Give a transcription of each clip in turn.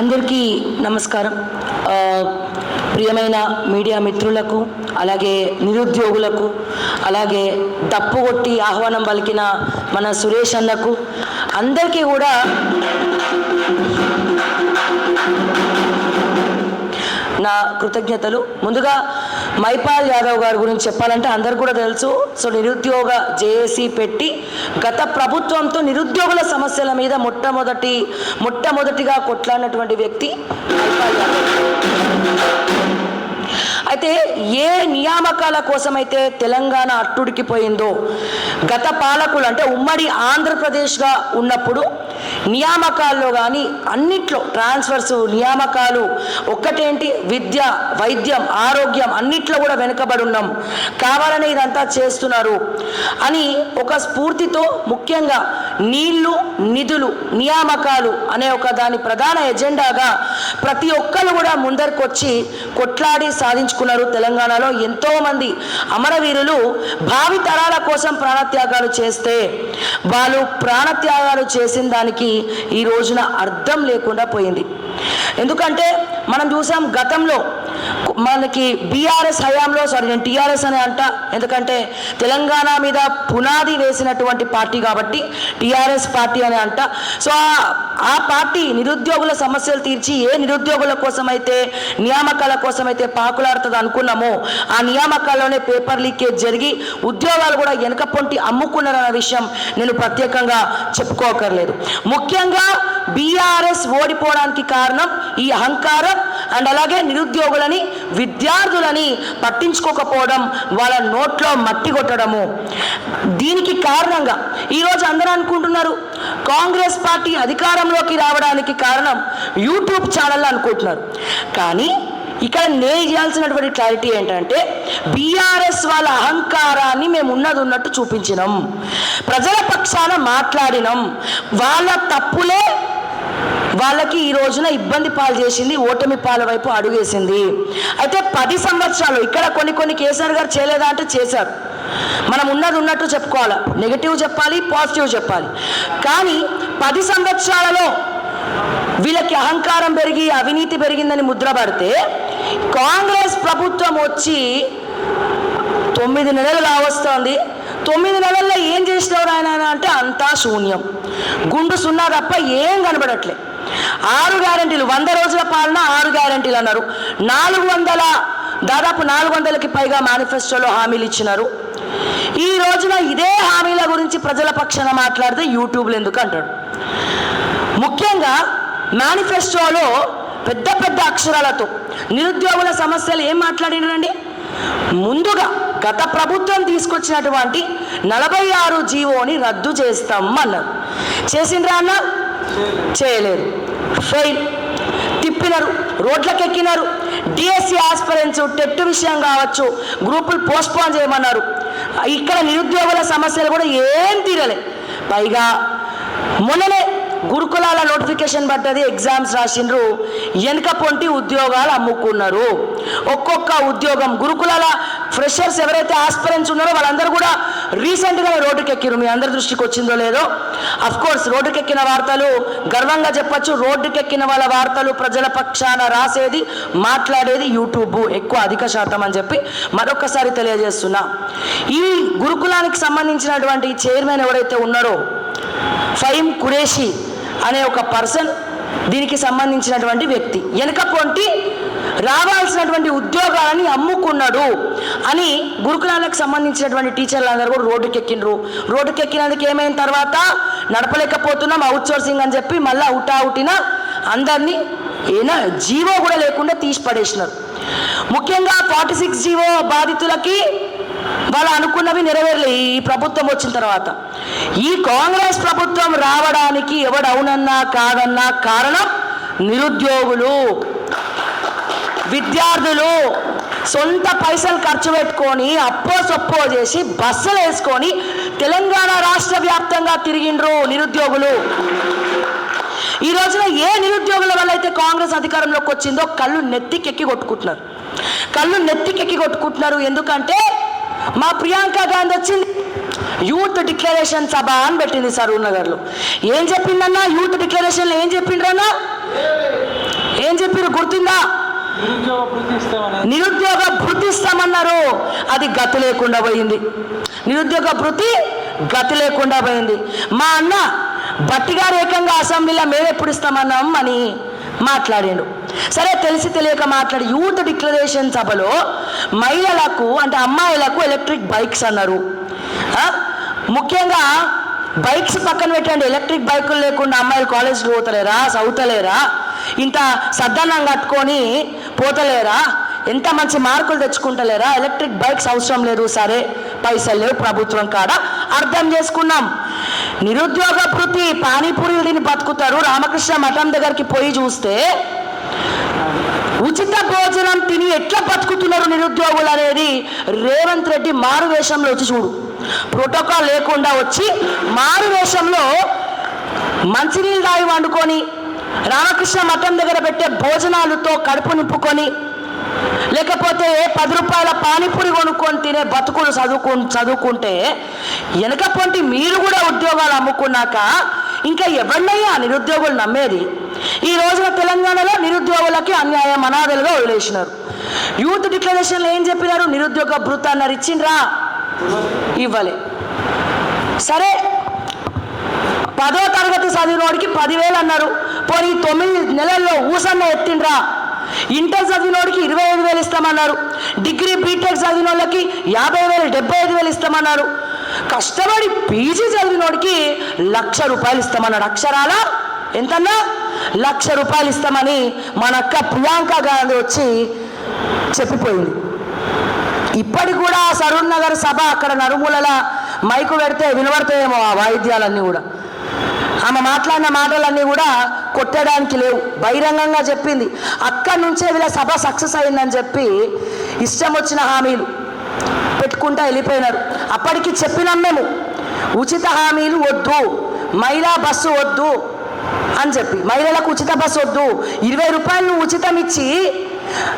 అందరికీ నమస్కారం. ప్రియమైన మీడియా మిత్రులకు అలాగే నిరుద్యోగులకు అలాగే తప్పు కొట్టి ఆహ్వానం పలికిన మన సురేష్ అన్నకు అందరికీ కూడా నా కృతజ్ఞతలు. ముందుగా మైపాల్ యాదవ్ గారి గురించి చెప్పాలంటే అందరు కూడా తెలుసు. సో నిరుద్యోగ జేఏసీ పెట్టి గత ప్రభుత్వంతో నిరుద్యోగుల సమస్యల మీద మొట్టమొదటి మొట్టమొదటిగా కొట్లాడినటువంటి వ్యక్తి మైపాల్ యాదవ్. అయితే ఏ నియామకాల కోసమైతే తెలంగాణ అట్టుడికిపోయిందో గత పాలకులు అంటే ఉమ్మడి ఆంధ్రప్రదేశ్గా ఉన్నప్పుడు నియామకాల్లో కానీ అన్నిట్లో ట్రాన్స్ఫర్స్ నియామకాలు ఒక్కటేంటి? విద్య వైద్యం ఆరోగ్యం అన్నిట్లో కూడా వెనుకబడి ఉన్నాం కావాలని ఇదంతా చేస్తున్నారు. అని ఒక స్ఫూర్తితో ముఖ్యంగా నీళ్ళు నిధులు నియామకాలు అనే ఒక దాని ప్రధాన ఎజెండాగా ప్రతి ఒక్కరు కూడా ముందరికొచ్చి కొట్లాడి సాధించుకున్నారు తెలంగాణలో ఎంతోమంది అమరవీరులు భావి తరాల కోసం ప్రాణత్యాగాలు చేస్తే వాళ్ళు ప్రాణత్యాగాలు చేసిన దానికి ఈ రోజున అర్థం లేకుండా పోయింది. ఎందుకంటే మనం చూసాం గతంలో మనకి బీఆర్ఎస్ హయాంలో సారీ నేను టీఆర్ఎస్ అని అంట ఎందుకంటే తెలంగాణ మీద పునాది వేసినటువంటి పార్టీ కాబట్టి టీఆర్ఎస్ పార్టీ అని అంట. సో ఆ- పార్టీ నిరుద్యోగుల సమస్యలు తీర్చి ఏ నిరుద్యోగుల కోసమైతే నియామకాల కోసమైతే పాకులాడుతుంది అనుకున్నామో ఆ నియామకాల్లోనే పేపర్ లీకేజ్ జరిగి ఉద్యోగాలు కూడా వెనక పొంటి అమ్ముకున్నారన్న విషయం నేను ప్రత్యేకంగా చెప్పుకోకర్లేదు. ముఖ్యంగా బీఆర్ఎస్ ఓడిపోవడానికి కారణం ఈ అహంకారం అండ్ అలాగే నిరుద్యోగులని విద్యార్థులని పట్టించుకోకపోవడం వాళ్ళ నోట్లో మట్టి కొట్టడము. దీనికి కారణంగా ఈరోజు అందరూ అనుకుంటున్నారు కాంగ్రెస్ పార్టీ అధికారంలోకి రావడానికి కారణం యూట్యూబ్ ఛానల్ అనుకుంటున్నారు. కానీ ఇక్కడ నేను చేయాల్సినటువంటి క్లారిటీ ఏంటంటే బీఆర్ఎస్ వాళ్ళ అహంకారాన్ని మేము ఉన్నది ఉన్నట్టు చూపించినాం. ప్రజల పక్షాన మాట్లాడినాం. వాళ్ళ తప్పులే వాళ్ళకి ఈ రోజున ఇబ్బంది పాలు చేసింది ఓటమి పాల వైపు అడుగేసింది. అయితే పది సంవత్సరాలు ఇక్కడ కొన్ని కొన్ని కేసీఆర్ గారు చేయలేదా అంటే చేశారు. మనం ఉన్నది ఉన్నట్టు చెప్పుకోవాలి. నెగిటివ్ చెప్పాలి పాజిటివ్ చెప్పాలి. కానీ పది సంవత్సరాలలో వీళ్ళకి అహంకారం పెరిగి అవినీతి పెరిగిందని ముద్ర పడితే కాంగ్రెస్ ప్రభుత్వం వచ్చి తొమ్మిది నెలలు కావస్తోంది తొమ్మిది నెలల్లో ఏం చేసినవారు ఆయన అంటే అంతా శూన్యం. గుండు సున్నా తప్ప ఏం కనబడట్లే. ఆరు గ్యారంటీలు వంద రోజుల పాలన ఆరు గ్యారంటీలు అన్నారు. నాలుగు వందల దాదాపు నాలుగు వందలకి పైగా మేనిఫెస్టోలో హామీలు ఇచ్చినారు. ఈ రోజున ఇదే హామీల గురించి ప్రజల పక్షాన మాట్లాడితే యూట్యూబ్లు ఎందుకు అంటాడు ముఖ్యంగా మేనిఫెస్టోలో పెద్ద పెద్ద అక్షరాలతో నిరుద్యోగుల సమస్యలు ఏం మాట్లాడినారండి? ముందుగా గత ప్రభుత్వం తీసుకొచ్చినటువంటి నలభై ఆరు జీవోని రద్దు చేస్తాం అన్నారు చేసిండ్రా అన్నారు చేయలేదు ఫెయిల్. తిప్పినారు. రోడ్లకు ఎక్కినారు డిఎస్సి ఆస్పిరెంట్స్ టెట్ విషయం కావచ్చు. గ్రూపులు పోస్ట్పోన్ చేయమన్నారు. ఇక్కడ నిరుద్యోగుల సమస్యలు కూడా ఏం తీరలే. పైగా మొన్ననే గురుకులాల నోటిఫికేషన్ పడ్డది ఎగ్జామ్స్ రాసిండ్రు. వెనుక పొంటి ఉద్యోగాలు అమ్ముకున్నారు. ఒక్కొక్క ఉద్యోగం గురుకులాల ఫ్రెషర్స్ ఎవరైతే ఆస్పిరెంట్స్ ఉన్నారో వాళ్ళందరూ కూడా రీసెంట్గా రోడ్డుకి ఎక్కిరు మీ అందరి దృష్టికి వచ్చిందో లేదో? కోర్స్ రోడ్డుకి ఎక్కిన వార్తలు గర్వంగా చెప్పచ్చు. రోడ్డుకి ఎక్కిన వాళ్ళ వార్తలు ప్రజల పక్షాన రాసేది మాట్లాడేది యూట్యూబ్ ఎక్కువ అధిక శాతం అని చెప్పి మరొకసారి తెలియజేస్తున్నా. ఈ గురుకులానికి సంబంధించినటువంటి చైర్మన్ ఎవరైతే ఉన్నారో ఫైమ్ కురేషి అనే ఒక పర్సన్ దీనికి సంబంధించినటువంటి వ్యక్తి. వెనుక పొంటి రావాల్సినటువంటి ఉద్యోగాలని అమ్ముకున్నాడు అని గురుకులాలకు సంబంధించినటువంటి టీచర్లు అందరూ కూడా రోడ్డుకెక్కిండ్రు. రోడ్డుకెక్కినందుకు ఏమైన తర్వాత? నడపలేకపోతున్నాం అవుట్ సోర్సింగ్ అని చెప్పి మళ్ళీ అవుట్ అవుటిన అందరినీ ఏనా జీవో కూడా లేకుండా తీసి పడేసినారు ముఖ్యంగా ఫార్టీ సిక్స్ జీవో బాధితులకి వాళ్ళు అనుకున్నవి నెరవేరలే ఈ ప్రభుత్వం వచ్చిన తర్వాత. ఈ కాంగ్రెస్ ప్రభుత్వం రావడానికి ఎవడవునన్నా కాదన్నా కారణం నిరుద్యోగులు. విద్యార్థులు సొంత పైసలు ఖర్చు పెట్టుకొని అప్పో సొప్పో చేసి బస్సులు వేసుకొని తెలంగాణ రాష్ట్ర వ్యాప్తంగా తిరిగిండ్రు నిరుద్యోగులు. ఈ రోజున ఏ నిరుద్యోగుల వల్ల అయితే కాంగ్రెస్ అధికారంలోకి వచ్చిందో కళ్ళు నెత్తికెక్కి కొట్టుకుంటున్నారు. కళ్ళు నెత్తికెక్కి కొట్టుకుంటున్నారు. ఎందుకంటే మా ప్రియాంక గాంధీ వచ్చింది. యూత్ డిక్లరేషన్ సభ అని పెట్టింది సరూర్ నగర్లో ఏం చెప్పిందన్నా? యూత్ డిక్లరేషన్లో ఏం చెప్పిండ్రన్నా? ఏం నిరుద్యోగ గుర్తుందా? నిరుద్యోగ భృతి ఇస్తామన్నారు. అది గతి లేకుండా పోయింది. నిరుద్యోగ భృతి గతి లేకుండా పోయింది. మా అన్న బట్టిగారు ఏకంగా అసెంబ్లీలో మేమెప్పుడు ఇస్తామన్నాం అని మాట్లాడాడు. సరే తెలిసి తెలియక మాట్లాడి యూత్ డిక్లరేషన్ సభలో మహిళలకు అంటే అమ్మాయిలకు ఎలక్ట్రిక్ బైక్స్ అన్నారు. ముఖ్యంగా బైక్స్ పక్కన పెట్టండి. ఎలక్ట్రిక్ బైకులు లేకుండా అమ్మాయిలు కాలేజ్కి పోతలేరా? చదువుతలేరా? ఇంత సద్దన్నం కట్టుకొని పోతలేరా? ఎంత మంచి మార్కులు తెచ్చుకుంటలేరా? ఎలక్ట్రిక్ బైక్స్ అవసరం లేదు సరే. పైసలు లేవు ప్రభుత్వం కాడ? అర్థం చేసుకున్నాం. నిరుద్యోగ వృత్తి పానీపూరీలు తిని బతుకుతారు. రామకృష్ణ మఠం దగ్గరికి పోయి చూస్తే ఉచిత భోజనం తిని ఎట్లా బతుకుతున్నారు నిరుద్యోగులు అనేది రేవంత్ రెడ్డి మారు వేషంలో వచ్చి చూడు. ప్రోటోకాల్ లేకుండా వచ్చి మారు వేషంలో మంచినీళ్ళు రాయి వండుకొని రామకృష్ణ మఠం దగ్గర పెట్టే భోజనాలతో కడుపు నింపుకొని లేకపోతే పది రూపాయల పానీపూరి కొనుక్కొని తినే బతుకులు చదువుకు చదువుకుంటే వెనక పొంటి మీరు కూడా ఉద్యోగాలు అమ్ముకున్నాక ఇంకా ఎవరినయ్యా నిరుద్యోగులు నమ్మేది? ఈ రోజున తెలంగాణలో నిరుద్యోగులకి అన్యాయం అనాథలుగా వదిలేసినారు. యూత్ డిక్లరేషన్లో ఏం చెప్పినారు? నిరుద్యోగ భృత ఇచ్చిండ్రా ఇవ్వలే. సరే పదో తరగతి చదివినోడికి పదివేలు అన్నారు. పోనీ తొమ్మిది నెలల్లో ఊసన్న ఎత్తిండ్రా? ఇంటర్ చదివినోడికి ఇరవై ఐదు వేలు ఇస్తామన్నారు. డిగ్రీ బీటెక్ చదివిన వాళ్ళకి యాభై వేలు డెబ్బై ఐదు వేలు ఇస్తామన్నారు. కష్టపడి పీజీ చదివినోడికి లక్ష రూపాయలు ఇస్తామన్నాడు. అక్షరాల? ఎంతన్నా? లక్ష రూపాయలు ఇస్తామని మన అక్క ప్రియాంక గాంధీ వచ్చి చెప్పిపోయింది. ఇప్పటికి కూడా ఆ సరూర్ నగర్ సభ అక్కడ నరుమూలల మైకు పెడితే వినబడతాయేమో ఆ వాయిద్యాలన్నీ కూడా. ఆమె మాట్లాడిన మాటలన్నీ కూడా కొట్టడానికి లేవు. బహిరంగంగా చెప్పింది. అక్కడి నుంచే వీళ్ళ సభ సక్సెస్ అయిందని చెప్పి ఇష్టం వచ్చిన హామీలు పెట్టుకుంటా వెళ్ళిపోయినారు. అప్పటికి చెప్పినాం మేము ఉచిత హామీలు వద్దు మహిళా బస్సు వద్దు అని చెప్పి. మహిళలకు ఉచిత బస్సు వద్దు. ఇరవై రూపాయలు నువ్వు ఉచితం ఇచ్చి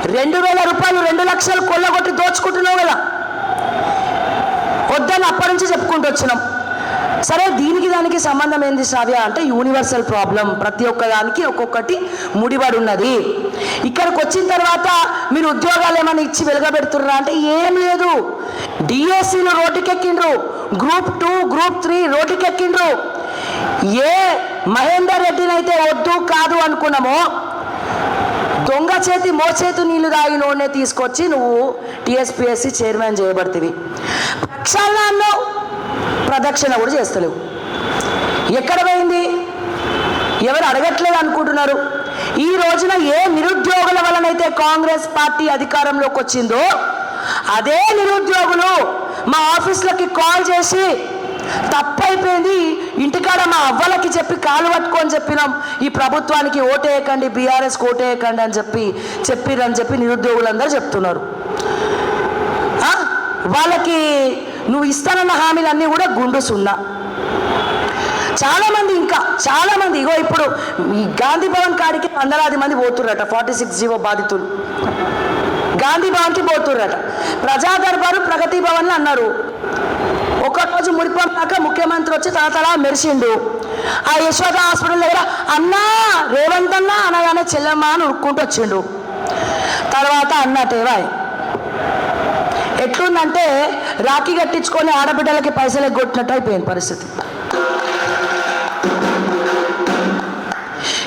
రెండు వేల రూపాయలు రెండు లక్షలు కొల్లగొట్టి దోచుకుంటున్నావు కదా. వద్దని అప్పటి నుంచి చెప్పుకుంటూ వచ్చినాం. సరే దీనికి దానికి సంబంధం ఏంది శ్రావ్య? అంటే యూనివర్సల్ ప్రాబ్లం. ప్రతి ఒక్క దానికి ఒక్కొక్కటి ముడిపడి ఉన్నది. ఇక్కడికి వచ్చిన తర్వాత మీరు ఉద్యోగాలు ఏమైనా ఇచ్చి వెలుగబెడుతున్నారా? అంటే ఏం లేదు. డిఎస్సీలు రోడ్డుకెక్కిండ్రు. గ్రూప్ టూ గ్రూప్ త్రీ రోడ్డుకెక్కిండ్రు. ఏ మహేందర్ రెడ్డిని అయితే వద్దు కాదు అనుకున్నామో. దొంగ చేతి మోచేతి నీళ్ళు నూనె తీసుకొచ్చి నువ్వు టీఎస్పిఎస్సి చైర్మన్ చేయబడుతుంది ప్రక్షాళన అన్నావు ప్రదక్షిణ కూడా చేస్తలేవు. ఎక్కడ పోయింది? ఎవరు అడగట్లేదు అనుకుంటున్నారు? ఈ రోజున ఏ నిరుద్యోగుల వలనైతే కాంగ్రెస్ పార్టీ అధికారంలోకి వచ్చిందో అదే నిరుద్యోగులు మా ఆఫీసులకి కాల్ చేసి తప్పైపోయింది. ఇంటికాడ మా అవ్వలకి చెప్పి కాలు పట్టుకొని చెప్పినాం. ఈ ప్రభుత్వానికి ఓటేయకండి బీఆర్ఎస్ ఓటేయకండి అని చెప్పి చెప్పిరని చెప్పి నిరుద్యోగులందరూ చెప్తున్నారు. ఆ? వాళ్ళకి నువ్వు ఇస్తానన్న హామీలన్నీ కూడా గుండు సున్నా. చాలామంది ఇంకా చాలామంది ఇగో ఇప్పుడు ఈ గాంధీ భవన్ కాడికి వందలాది మంది పోతుర్రట ఫార్టీ సిక్స్ జీవో బాధితులు. గాంధీ భవన్కి పోతుర్రట. ప్రజా దర్బారు ప్రగతి భవన్లు అన్నారు. ఒకరోజు రోజు ముఖ్యమంత్రి వచ్చి తలతలా మెరిసిండు. ఆ యశోద హాస్పిటల్ దగ్గర అన్నా రేవంత్ అన్నా అనగానే చెల్లమ్మ అని ఉరుక్కుంటూ వచ్చిండు. తర్వాత అన్నట్టేవాయ్ ఎట్లుందంటే రాఖీ కట్టించుకొని ఆడబిడ్డలకి పైసలు ఎగ్గొట్టినట్టు అయిపోయింది పరిస్థితి.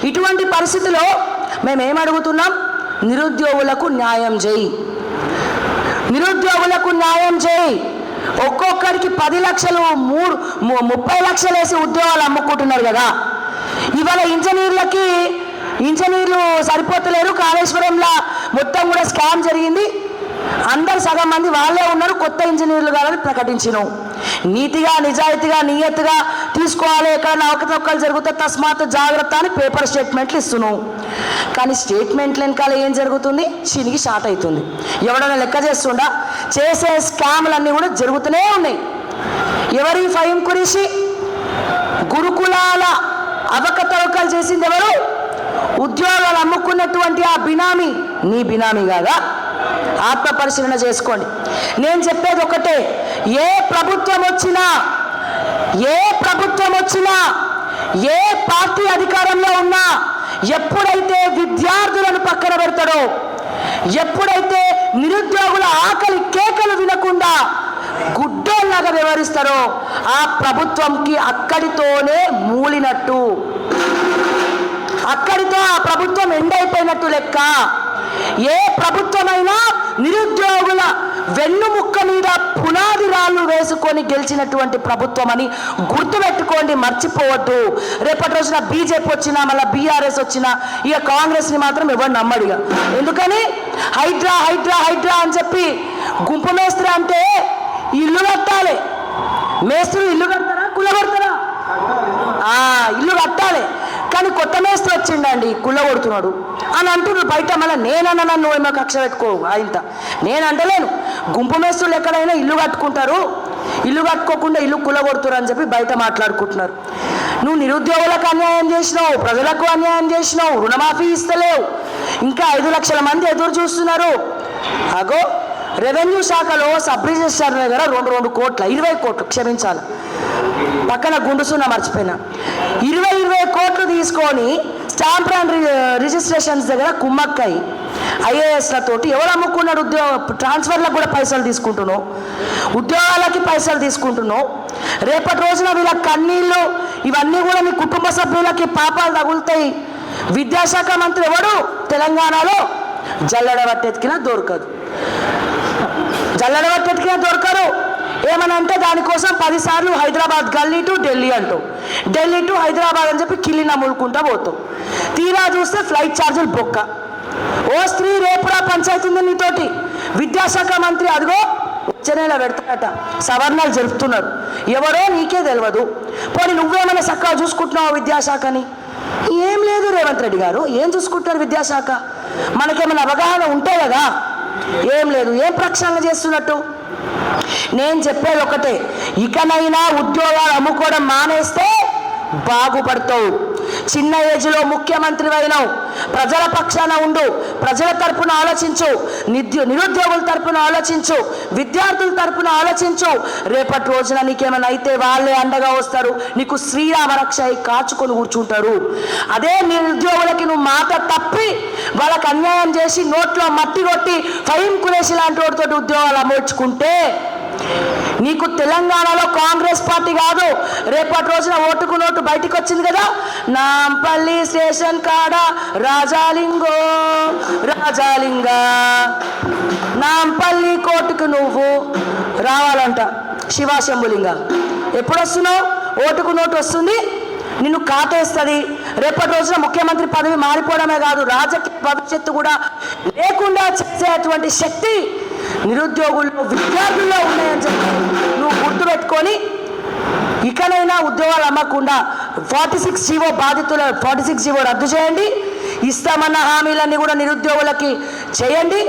ఇటువంటి పరిస్థితిలో మేము ఏం అడుగుతున్నాం నిరుద్యోగులకు న్యాయం చేయి. నిరుద్యోగులకు న్యాయం చేయి. ఒక్కొక్కరికి పది లక్షలు మూడు ము- ముప్పై లక్షలు వేసి ఉద్యోగాలు అమ్ముకుంటున్నారు కదా. ఇవాళ ఇంజనీర్లకి ఇంజనీర్లు సరిపోతలేరు. కాళేశ్వరంలో మొత్తం కూడా స్కామ్ జరిగింది. అందరు సగం మంది వాళ్ళే ఉన్నారు. కొత్త ఇంజనీర్లు కాదని ప్రకటించినాం. నీతిగా నిజాయితీగా నియతిగా తీసుకోవాలి. ఎక్కడైనా అవకతవకలు జరిగితే తస్మాత్ జాగ్రత్త అని పేపర్ స్టేట్మెంట్లు ఇస్తున్నావు కానీ స్టేట్మెంట్ల వెనకాల ఏం జరుగుతుంది? చినిగి షార్ట్ అవుతుంది. ఎవడైనా లెక్క చేస్తుండా? చేసే స్కామ్లన్నీ కూడా జరుగుతూనే ఉన్నాయి. ఎవరి ఫైమ్ కురిసి గురుకులాల అవకతవకలు చేసింది ఎవరు? ఉద్యోగాలు అమ్ముకున్నటువంటి ఆ బినామీ. నీ బినామీ కాదా? ఆత్మ పరిశీలన చేసుకోండి. నేను చెప్పేది ఒకటే ఏ ప్రభుత్వం వచ్చినా ఏ ప్రభుత్వం వచ్చినా ఏ పార్టీ అధికారంలో ఉన్నా ఎప్పుడైతే విద్యార్థులను పక్కన పెడతాడో ఎప్పుడైతే నిరుద్యోగుల ఆకలి కేకలు వినకుండా గుడ్డోల్లాగా వ్యవహరిస్తారో ఆ ప్రభుత్వంకి అక్కడితోనే మూలినట్టు. అక్కడితో ఆ ప్రభుత్వం ఎండైపోయినట్టు లెక్క. ఏ ప్రభుత్వమైనా నిరుద్యోగుల వెన్నుముక్క మీద పునాది రాళ్ళు వేసుకొని గెలిచినటువంటి ప్రభుత్వం అని గుర్తుపెట్టుకోండి మర్చిపోవద్దు. రేపటి రోజున బీజేపీ వచ్చినా మళ్ళీ బీఆర్ఎస్ వచ్చినా ఇక కాంగ్రెస్ని మాత్రం ఎవరు నమ్మడిగా ఎందుకని? హైడ్రా హైడ్రా హైడ్రా అని చెప్పి గుంపు మేస్త్రి అంటే ఇల్లు కట్టాలి. మేస్త్రి ఇల్లు కడతారా కుల్లగొడతారా ఇల్లు కట్టాలి. కానీ కొత్త మేస్త్రి వచ్చిండండి కుళ్ళ కొడుతున్నాడు. అని అంటున్నారు బయట మళ్ళీ నేనన్నా నన్ను ఏమో కక్ష పెట్టుకో ఇంత. నేను అంటలేను. గుంపు మేస్త్రులు ఎక్కడైనా ఇల్లు కట్టుకుంటారు. ఇల్లు కట్టుకోకుండా ఇల్లు కుళ్ళ కొడుతున్నారు అని చెప్పి బయట మాట్లాడుకుంటున్నారు. నువ్వు నిరుద్యోగులకు అన్యాయం చేసినావు ప్రజలకు అన్యాయం చేసినావు రుణమాఫీ ఇస్తలేవు. ఇంకా ఐదు లక్షల మంది ఎదురు చూస్తున్నారు. అగో రెవెన్యూ శాఖలో సబ్ రిజిస్టర్ దగ్గర రెండు రెండు కోట్ల ఇరవై కోట్లు క్షమించాలి. పక్కన గుండుసున్న మర్చిపోయినా. ఇరవై ఇరవై కోట్లు తీసుకొని స్టాంప్ అండ్ రి- రిజిస్ట్రేషన్స్ దగ్గర కుమ్మక్కై ఐఏఎస్లతోటి ఎవరు అమ్ముకున్నాడు ఉద్యోగ ట్రాన్స్ఫర్లకు కూడా పైసలు తీసుకుంటున్నావు? ఉద్యోగాలకి పైసలు తీసుకుంటున్నావు? రేపటి రోజున వీళ్ళ కన్నీళ్ళు ఇవన్నీ కూడా మీ కుటుంబ సభ్యులకి పాపాలు తగులుతాయి. విద్యాశాఖ మంత్రి ఎవడు? తెలంగాణలో జల్లడ పట్టెత్తికినా దొరకదు. జల్లడ పట్టెత్తికినా దొరకరు. ఏమనంటే దానికోసం పదిసార్లు హైదరాబాద్ గల్లీ టు ఢిల్లీ అంటాం ఢిల్లీ టు హైదరాబాద్ అని చెప్పి కిల్లి నమ్ములుకుంటా పోతాం తీరా చూస్తే ఫ్లైట్ ఛార్జీలు బొక్క. ఓ స్త్రీ రేపురా పంచాయతీ ఉంది నీతోటి. విద్యాశాఖ మంత్రి అదిగో వచ్చే నెల పెడతాడట. సవర్ణాలు జరుపుతున్నారు. ఎవరో నీకే తెలియదు పోనీ నువ్వేమైనా చక్కగా చూసుకుంటున్నావు విద్యాశాఖని? ఏం లేదు రేవంత్ రెడ్డి గారు. ఏం చూసుకుంటున్నారు విద్యాశాఖ? మనకేమైనా అవగాహన ఉంటే కదా. ఏం లేదు. ఏం ప్రక్షాళన చేస్తున్నట్టు? నేను చెప్పేది ఒకటే. ఇకనైనా ఉద్యోగాలు అమ్ముకోవడం మానేస్తే బాగుపడతావు. చిన్న ఏజ్లో ముఖ్యమంత్రి అయినావు. ప్రజల పక్షాన ఉండు. ప్రజల తరపున ఆలోచించు. నిద్య నిరుద్యోగుల తరపున ఆలోచించు. విద్యార్థుల తరపున ఆలోచించు. రేపటి రోజున నీకేమైనా అయితే వాళ్ళే అండగా వస్తారు. నీకు శ్రీరామ రక్ష కాచుకొని కూర్చుంటారు. అదే నిరుద్యోగులకి నువ్వు మాట తప్పి వాళ్ళకి అన్యాయం చేసి నోట్లో మట్టి కొట్టి ఫైన్ కురేసి లాంటి వాడితో ఉద్యోగాలు అమర్చుకుంటే నీకు తెలంగాణలో కాంగ్రెస్ పార్టీ కాదు. రేపటి రోజున ఓటుకు నోటు బయటికి వచ్చింది కదా. నాంపల్లి స్టేషన్ కాడ రాజాలింగో రాజాలింగ. నాంపల్లి కోర్టుకు నువ్వు రావాలంట శివాశంభులింగ ఎప్పుడు వస్తున్నావు ఓటుకు నోటు వస్తుంది. నిన్ను కాటేస్తుంది. రేపటి రోజున ముఖ్యమంత్రి పదవి మారిపోవడమే కాదు. రాజకీయ భవిష్యత్తు కూడా లేకుండా చేసేటువంటి శక్తి నిరుద్యోగుల్లో విద్యార్థుల్లో ఉన్నాయని చెప్పి నువ్వు గుర్తుపెట్టుకొని ఇకనైనా ఉద్యోగాలు అమ్మకుండా ఫార్టీ సిక్స్ జీవో బాధితుల ఫార్టీ సిక్స్ జీవో రద్దు చేయండి. ఇస్తామన్న హామీలన్నీ కూడా నిరుద్యోగులకి చేయండి.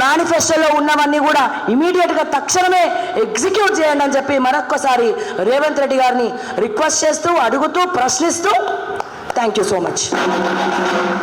మేనిఫెస్టోలో ఉన్నవన్నీ కూడా ఇమీడియట్గా తక్షణమే ఎగ్జిక్యూట్ చేయండి అని చెప్పి మరొక్కసారి రేవంత్ రెడ్డి గారిని రిక్వెస్ట్ చేస్తూ అడుగుతూ ప్రశ్నిస్తూ థ్యాంక్ యూ సో మచ్.